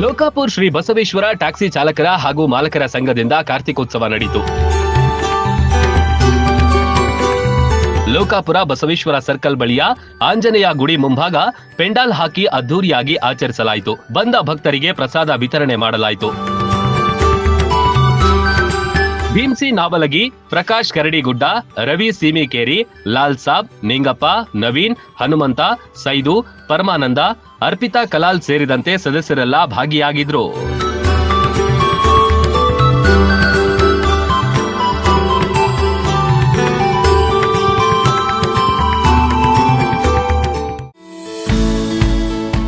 Lokapur Shri Basaveshwara taxi ಚಾಲಕರ ಹಾಗೂ ಮಾಲಕರ ಸಂಘದಿಂದ ಕಾರ್ತಿಕೋತ್ಸವ ನಡೆಯಿತು ಲೋಕಾಪುರ ಬಸವೇಶ್ವರ ಸರ್ಕಲ್ ಬಳಿಯ ಆಂಜನೇಯ ಗುಡಿ ಮುಂಭಾಗ ಪೆಂಡಾಲ್ ಹಾಕಿ ಅದ್ದೂರಿಯಾಗಿ ಆಚರಿಸಲಾಯಿತು. ಬಂದ ಭಕ್ತರಿಗೆ ಪ್ರಸಾದ ವಿತರಣೆ ಮಾಡಲಾಯಿತು. ಭೀಮ್ಸಿ ನಾವಲಗಿ ಪ್ರಕಾಶ್ ಕರಡಿಗುಡ್ಡ, ರವಿ ಸೀಮಿಕೇರಿ, ಲಾಲ್ ಸಾಬ್, ನಿಂಗಪ್ಪ, ನವೀನ್, ಹನುಮಂತ, ಸೈದು, ಪರಮಾನಂದ, ಅರ್ಪಿತಾ ಕಲಾಲ್ ಸೇರಿದಂತೆ ಸದಸ್ಯರೆಲ್ಲ ಭಾಗಿಯಾಗಿದ್ರು.